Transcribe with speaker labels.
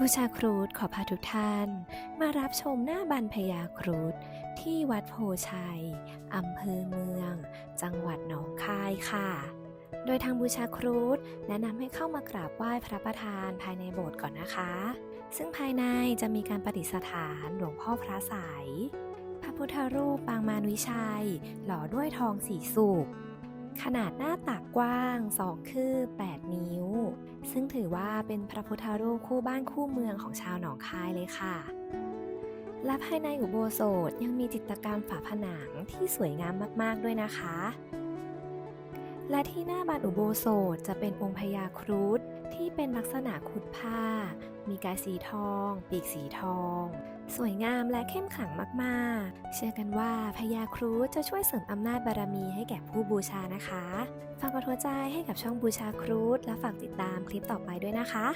Speaker 1: บูชาครูดขอพาทุกท่าน มารับชมหน้าบันพญาครูดที่วัดโพชัย อำเภอเมือง จังหวัดหนองคายค่ะ โดยทางบูชาครูดแนะนำให้เข้ามากราบไหว้พระประธานภายในโบสถ์ก่อนนะคะ ซึ่งภายในจะมีการประดิษฐานหลวงพ่อพระสายพระพุทธรูปปางมารวิชัย หล่อด้วยทองสีสุกขนาดหน้าตักกว้าง 2 คืบ8 นิ้ว ซึ่งถือว่าเป็นพระพุทธรูปคู่บ้านคู่เมืองของชาวหนองคายเลยค่ะ และภายในอุโบสถยังมีจิตรกรรมฝาผนังที่สวยงามมากๆด้วยนะคะ และที่หน้าบานอุโบสถจะเป็นองค์พญาครุฑที่เป็นลักษณะขุดผ้า มีกายสีทอง ปีกสีทอง สวยงามและเข้มขลังมากๆ เชื่อกันว่าพญาครุฑจะช่วยเสริมอำนาจบารมีให้แก่ผู้บูชานะคะ ฝากกดหัวใจให้กับช่องบูชาครุฑและฝากติดตามคลิปต่อไปด้วยนะคะ